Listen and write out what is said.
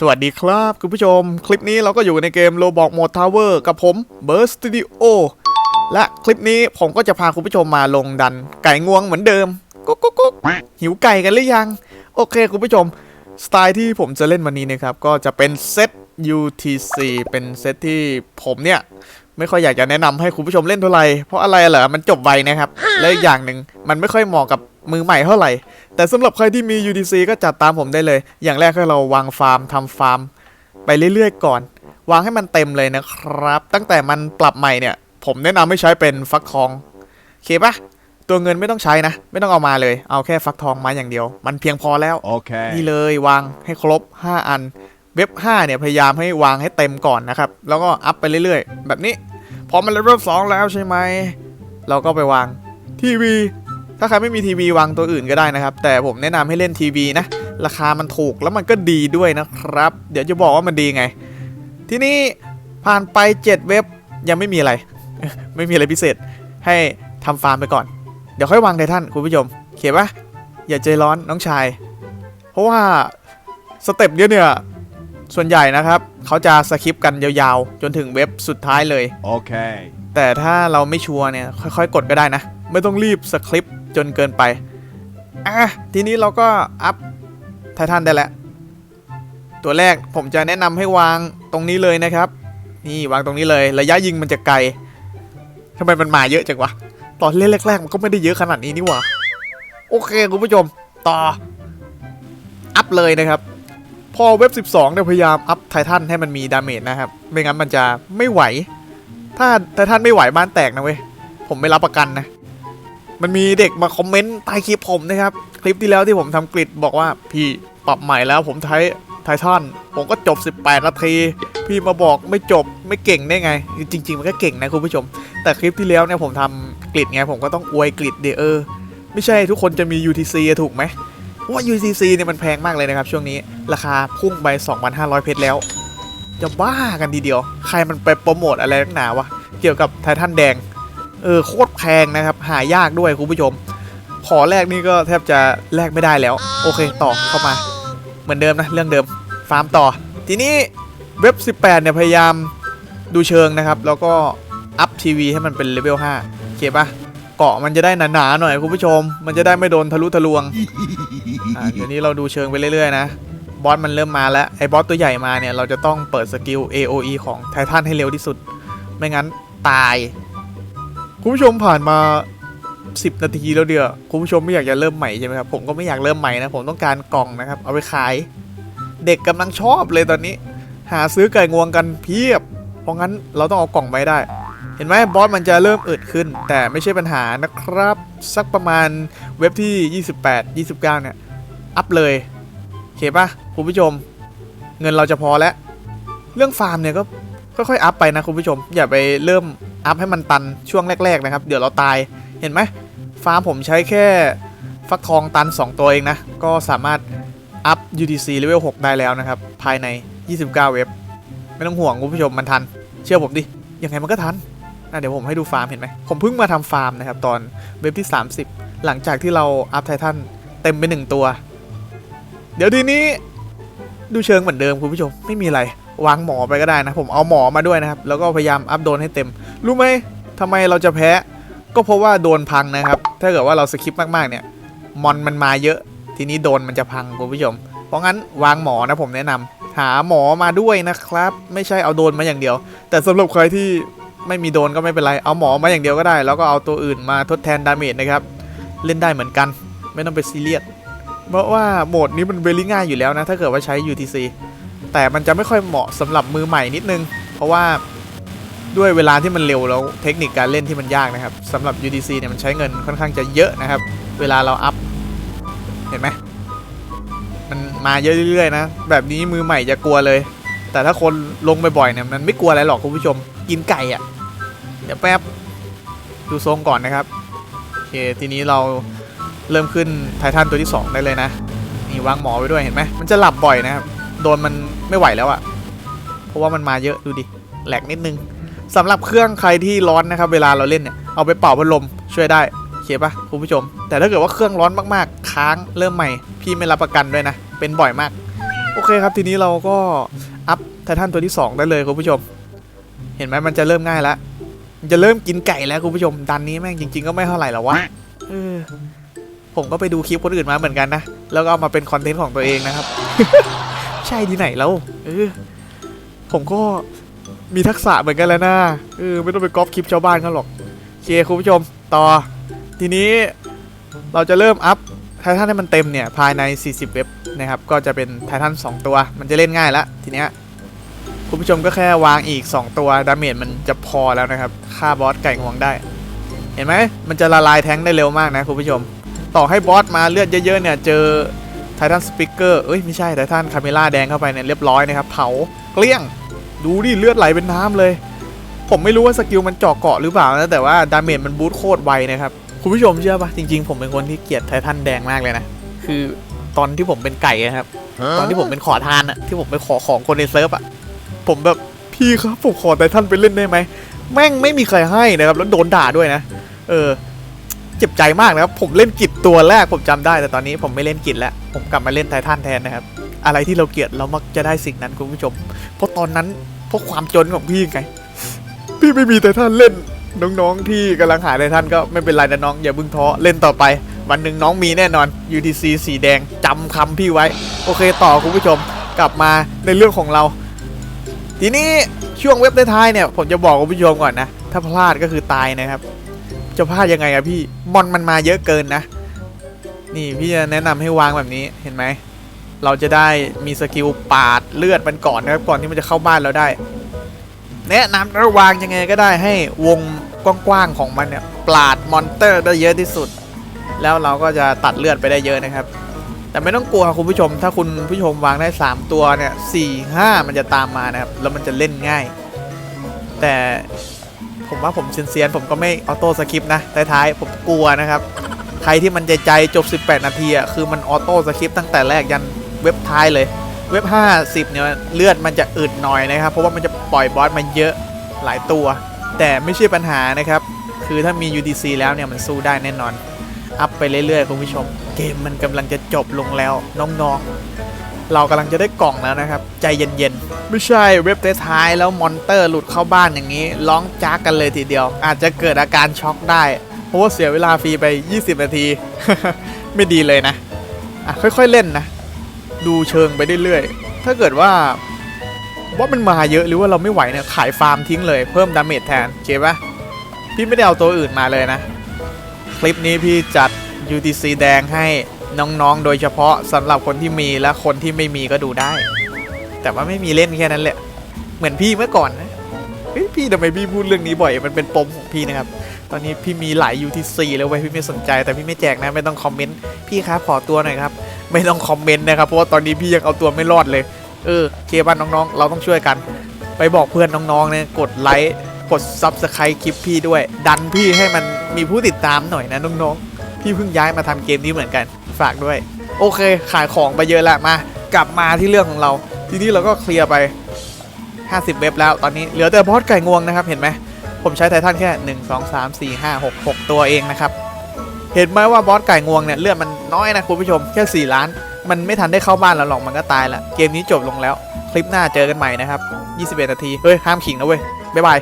สวัสดีครับคุณผู้ชม คลิปนี้เราก็อยู่ในเกม Roblox Mode Tower กับผม Burst Studio และคลิปนี้ผมก็จะพาคุณผู้ชมมาลงดัน ไก่งวงเหมือนเดิมกุ๊กกุ๊กกุ๊กหิวไก่กันหรือยัง โอเคคุณผู้ชม สไตล์ที่ผมจะเล่นวันนี้นะครับ ก็จะเป็นเซต UTC เป็นเซตที่ผมเนี่ย ไม่ค่อยอยากจะแนะนำให้คุณผู้ชมเล่นเท่าไหร่เพราะอะไรเหรอมันจบไวนะครับ และอีกอย่างหนึ่งมันไม่ค่อยเหมาะกับมือใหม่เท่าไหร่ แต่สำหรับใครที่มี UTC ก็จัดตามผมได้เลย อย่างแรกให้เราวางฟาร์มทำฟาร์ม ไปเรื่อยๆก่อน วางให้มันเต็มเลยนะครับ ตั้งแต่มันปรับใหม่เนี่ย ผมแนะนำให้ใช้เป็นฟักทองโอเคปะตัวเงินไม่ต้องใช้นะ ไม่ต้องเอามาเลย เอาแค่ฟักทองมาอย่างเดียว มันเพียงพอแล้ว Okay. นี่เลยวางให้ครบ 5 อัน เว็บ5เนี่ยพยายามให้วางให้เต็มก่อนนะครับ แล้วก็อัพไปเรื่อยๆ แบบนี้พอมันเลเวล2แล้วใช่ไหมเราก็ไปวางทีวีถ้าใครไม่มีทีวีวางตัวอื่นก็ได้นะครับ แต่ผมแนะนำให้เล่นทีวีนะราคามันถูกแล้วมันก็ดีด้วยนะครับ เดี๋ยวจะบอกว่ามันดีไง ทีนี้ผ่านไป 7 เว็บยังไม่มีอะไร ไม่มีอะไรพิเศษ ให้ทำฟาร์มไปก่อน เดี๋ยวค่อยวางไททันคุณผู้ชมเขียนปะอย่าใจร้อนน้องชาย เพราะว่าสเต็ปเนี้ยเนี่ย ส่วนใหญ่นะครับเขาจะสคริปต์กันยาวๆ จนถึงเว็บสุดท้ายเลย Okay. แต่ถ้าเราไม่ชัวร์เนี่ยค่อยๆ กดก็ได้นะ ไม่ต้องรีบสคริปต์จนเกินไปอะทีนี้เราก็อัพไททันได้แล้ว ตัวแรกผมจะแนะนำให้วางตรงนี้เลยนะครับ นี่วางตรงนี้เลยระยะยิงมันจะไกลทำไมมันมาเยอะจังวะ ตอนเล่นแรก ๆ มันก็ไม่ได้เยอะขนาดนี้นี่หว่า โอเคคุณผู้ชม ต่อ อัพเลยนะครับ พอเว็บ 12เนี่ยพยายามอัพไททันให้มันมีดาเมจนะครับ ไม่งั้นมันจะไม่ไหว ถ้าไททันไม่ไหวบ้านแตกนะเว้ย ผมไม่รับประกันนะ มันมีเด็กมาคอมเมนต์ใต้คลิปผมนะครับ คลิปที่แล้วที่ผมทำกริดบอกว่าพี่ปรับใหม่แล้วผมใช้ไททันผมก็จบ 18 นาที พี่มาบอกไม่จบไม่เก่งได้ไง จริง ๆ มันก็เก่งนะคุณผู้ชม แต่คลิปที่แล้วเนี่ยผมทำกริดไงผมก็ต้องอวยกริดเดอเออไม่ใช่ทุกคนจะมี UTC ถูกไหม เพราะว่า UTC เนี่ยมันแพงมากเลยนะครับช่วงนี้ราคาพุ่งไป 2,500 เพชรแล้ว จะบ้ากันทีเดียว ใครมันไปโปรโมทอะไรนักหนาวะ เกี่ยวกับไททันแดง เออโคตรแพงนะครับ หายากด้วยคุณผู้ชม ขอแรกนี่ก็แทบจะแลกไม่ได้แล้ว โอเคต่อเข้ามา เหมือนเดิมนะเรื่องเดิม ฟาร์มต่อ ทีนี้เว็บ 18 เนี่ยพยายามดูเชิงนะครับ แล้วก็อัพทีวีให้มันเป็นเลเวล5โอเคปะ เกาะมันจะได้หนาๆหน่อยคุณผู้ชม มันจะได้ไม่โดนทะลุทะลวงอ่าเดี๋ยวนี้เราดูเชิงไปเรื่อยๆนะบอสมันเริ่มมาแล้วไอ้บอสตัวใหญ่มาเนี่ยเราจะต้องเปิดสกิล AOE ของไททันให้เร็วที่สุด ไม่งั้นตาย คุณผู้ชมผ่านมา 10 นาทีแล้วเดียวคุณผู้ชมไม่อยากจะเริ่มใหม่ใช่ไหมครับผมก็ไม่อยากเริ่มใหม่นะผมต้องการกล่องนะครับ เอาไปขาย เด็กกำลังชอบเลยตอนนี้ หาซื้อไก่งวงกันเพียบ เพราะงั้นเราต้องเอากล่องไปได้ เห็นไหมบอสมันจะเริ่มอึดขึ้น แต่ไม่ใช่ปัญหานะครับ สักประมาณเว็บที่ 28 29 เนี่ย อัพเลยโอเคปะคุณผู้ชม เงินเราจะพอแล้ว เรื่องฟาร์มเนี่ยก็ค่อยๆอัพไปนะคุณผู้ชม อย่าไปเริ่มอัพให้มันตันช่วงแรก ๆนะครับ เดี๋ยวเราตายเห็นไหมฟาร์มผมใช้แค่ฟักทองตัน 2 ตัวเองนะ ก็สามารถอัพ UTC เลเวล6ได้แล้วนะครับ ภายใน 29 เว็บ ไม่ต้องห่วงคุณผู้ชมมันทัน เชื่อผมดิ ยังไงมันก็ทัน อะเดี๋ยวผมให้ดูฟาร์มเห็นไหมผมเพิ่งมาทำฟาร์มนะครับตอนเว็บที่ 30 หลังจากที่เราอัพไททันเต็มไปหนึ่งตัว เดี๋ยวทีนี้ดูเชิงเหมือนเดิมคุณผู้ชมไม่มีอะไรวางหมอไปก็ได้นะผมเอาหมอมาด้วยนะครับ แล้วก็พยายามอัพโดนให้เต็ม รู้ไหมทำไมเราจะแพ้ ก็เพราะว่าโดนพังนะครับ ถ้าเกิดว่าเราสคิปมากๆเนี่ยมอนมันมาเยอะ ทีนี้โดนมันจะพังคุณผู้ชม เพราะงั้นวางหมอนะผมแนะนำหาหมอมาด้วยนะครับ ไม่ใช่เอาโดนมาอย่างเดียว แต่สำหรับใครที่ ไม่มีโดนก็ไม่เป็นไร เอาหมอมาอย่างเดียวก็ได้ แล้วก็เอาตัวอื่นมาทดแทนดาเมจนะครับ เล่นได้เหมือนกัน ไม่ต้องไปซีเรียส เพราะว่าโหมดนี้มันเวลี่ง่ายอยู่แล้วนะ ถ้าเกิดว่าใช้ UTC แต่มันจะไม่ค่อยเหมาะสำหรับมือใหม่นิดนึง เพราะว่าด้วยเวลาที่มันเร็วแล้วเทคนิคการเล่นที่มันยากนะครับสำหรับ UTC เนี่ยมันใช้เงินค่อนข้างจะเยอะนะครับ เวลาเราอัพ เห็นไหมมันมาเยอะเรื่อยๆนะ แบบนี้มือใหม่จะกลัวเลย แต่ถ้าคนลงบ่อยๆเนี่ยมันไม่กลัวอะไรหรอกคุณผู้ชม กินไก่อะ่ะ เดี๋ยวแป๊บดูทรงก่อนนะครับโอเคทีนี้เราเริ่มขึ้นไททันตัวที่ 2 ได้เลยนะ นี่วางหมอไว้ด้วยเห็นไหมมันจะหลับบ่อยนะครับ โดนมันไม่ไหวแล้วอะ่ะ เพราะว่ามันมาเยอะดูดิแหลกนิดนึงสำหรับเครื่องใครที่ร้อนนะครับ เวลาเราเล่นเนี่ยเอาไปเป่าพัดลมช่วยได้โอเคปะคุณผู้ชม แต่ถ้าเกิดว่าเครื่องร้อนมากๆ ค้างเริ่มใหม่ พี่ไม่รับประกันด้วยนะ เป็นบ่อยมาก โอเคครับทีนี้เราก็อัพไททันตัวที่ 2 ได้เลยคุณผู้ชม เห็นไหมมันจะเริ่มง่ายแล้ว จะเริ่มกินไก่แล้วคุณผู้ชมดันนี้แม่งจริง ๆ ก็ไม่เท่าไหร่หรอกวะเออผมก็ไปดูคลิปคนอื่นมาเหมือนกันนะ แล้วก็เอามาเป็นคอนเทนต์ของตัวเองนะครับ ใช่ที่ไหนแล้วเออผมก็มีทักษะเหมือนกันแล้วนะเออไม่ต้องไปก๊อปคลิปชาวบ้านเขาหรอกโอเคคุณผู้ชมต่อ ทีนี้เราจะเริ่มอัพไททันให้มันเต็มเนี่ยภายใน 40 เว็บนะครับ ก็จะเป็นไททัน2 ตัว มันจะเล่นง่ายแล้วทีเนี้ย คุณผู้ชมก็แค่วางอีก 2 ตัวดาเมจมันจะพอแล้วนะครับฆ่าบอสไก่งวงได้ เห็นไหมมันจะละลายแท้งได้เร็วมากนะคุณผู้ชม ต่อให้บอสมาเลือดเยอะๆเนี่ยเจอไททันสปิเกอร์เอ้ยไม่ใช่ไททันคาเมล่าแดงเข้าไปเนี่ยเรียบร้อยนะครับเผาเกลี้ยงดูดิเลือดไหลเป็นน้ำเลย ผมไม่รู้ว่าสกิลมันเจาะเกาะหรือเปล่านะแต่ว่าดาเมจมันบูทโคตรไวนะครับคุณผู้ชมเชื่อปะจริง ๆ ผมเป็นคนที่เกลียดไททันแดงมากเลยนะคือตอนที่ผมเป็นไก่อะครับ ตอนที่ผมเป็นขอทานอะที่ผมไปขอของคนในเซิร์ฟอะ ผมแบบพี่ครับผมขอไททันไปเล่นได้ไหมแม่งไม่มีใครให้นะครับ แล้วโดนด่าด้วยนะ เออ เจ็บใจมากนะครับ ผมเล่นกิจตัวแรกผมจำได้ แต่ตอนนี้ผมไม่เล่นกิจแล้ว ผมกลับมาเล่นไททันแทนนะครับ อะไรที่เราเกลียดเรามักจะได้สิ่งนั้นคุณผู้ชม เพราะตอนนั้นเพราะความจนของพี่ไง พี่ไม่มีไททันเล่น น้องๆที่กำลังหาไททันก็ไม่เป็นไรนะน้องอย่าเพิ่งท้อเล่นต่อไป วันหนึ่งน้องมีแน่นอน UTC สีแดงจำคำพี่ไว้ โอเคต่อคุณผู้ชม กลับมาในเรื่องของเรา ทีนี้ช่วงเว็บท้ายเนี่ยผมจะบอกคุณผู้ชมก่อนนะ ถ้าพลาดก็คือตายนะครับ จะพลาดยังไงอะพี่มอนมันมาเยอะเกินนะ นี่พี่จะแนะนำให้วางแบบนี้เห็นไหม เราจะได้มีสกิลปาดเลือดมันก่อนนะครับก่อนที่มันจะเข้าบ้านเราได้ แนะนำระวางยังไงก็ได้ให้วงกว้างๆของมันเนี่ยปาดมอนเตอร์ได้เยอะที่สุด แล้วเราก็จะตัดเลือดไปได้เยอะนะครับ แต่ไม่ต้องกลัวครับคุณผู้ชม ถ้าคุณผู้ชมวางได้ 3 ตัวเนี่ยสี่ห้ามันจะตามมานะครับ แล้วมันจะเล่นง่าย แต่ผมว่าผมเซียนๆผมก็ไม่ออโต้สคริปต์นะท้ายๆผมกลัวนะครับ ใครที่มันใจใจจบ 18 นาทีอะคือมันออโต้สคริปต์ตั้งแต่แรกยันเว็บท้ายเลย เว็บ 50 เนี่ยเลือดมันจะอึดหน่อยนะครับ เพราะว่ามันจะปล่อยบอสมาเยอะหลายตัว แต่ไม่ใช่ปัญหานะครับ คือถ้ามี UDC แล้วเนี่ยมันสู้ได้แน่นอน อัพไปเรื่อยๆคุณผู้ชม เกมมันกำลังจะจบลงแล้วน้องๆ เรากำลังจะได้กล่องแล้วนะครับ ใจเย็นๆ ไม่ใช่เว็บท้ายแล้วมอนเตอร์หลุดเข้าบ้านอย่างนี้ร้องจากกันเลยทีเดียว อาจจะเกิดอาการช็อกได้ เพราะว่าเสียเวลาฟรีไป 20 นาที ไม่ดีเลยนะอะค่อยๆเล่นนะ ดูเชิงไปเรื่อยๆถ้าเกิดว่าว่ามันมาเยอะหรือว่าเราไม่ไหวเนี่ยขายฟาร์มทิ้งเลยเพิ่มดาเมจแทนเก็บปะพี่ไม่ได้เอาตัวอื่นมาเลยนะ ลิปนี้พี่จัด UTC แดงให้น้องๆ โดยเฉพาะสำหรับคนที่มีและคนที่ไม่มีก็ดูได้ แต่ว่าไม่มีเล่นแค่นั้นแหละ เหมือนพี่เมื่อก่อนนะเฮ้ยพี่ทำไมพี่พูดเรื่องนี้บ่อย มันเป็นปมของพี่นะครับ ตอนนี้พี่มีหลาย UTC แล้วไว้ยพี่ไม่สนใจ แต่พี่ไม่แจกนะไม่ต้องคอมเมนต์พี่ครับขอตัวหน่อยครับไม่ต้องคอมเมนต์นะครับเพราะว่าตอนนี้พี่ยังเอาตัวไม่รอดเลย เออเคบ้านน้องๆ เราต้องช่วยกัน ไปบอกเพื่อนน้องๆเนี่ยกดไลค์ กด Subscribe คลิปพี่ด้วย ดันพี่ให้มันมีผู้ติดตามหน่อยนะน้องๆ พี่เพิ่งย้ายมาทำเกมนี้เหมือนกัน ฝากด้วย โอเค ขายของไปเยอะแล้วมา กลับมาที่เรื่องของเรา ทีนี้เราก็เคลียร์ไป 50 เว็บแล้วตอนนี้เหลือแต่บอสไก่งวงนะครับเห็นไหมผมใช้ไททันแค่ 1 2 3 4 5 6 6 ตัวเองนะครับ เห็นไหมว่าบอสไก่งวงเนี่ยเลือดมันน้อยนะคุณผู้ชมแค่ 4 ล้าน มันไม่ทันได้เข้าบ้านเราหรอกมันก็ตายละเกมนี้จบลงแล้ว คลิปหน้าเจอกันใหม่นะครับ 21 นาที เฮ้ย ห้ามขิงนะเว้ย บ๊ายบาย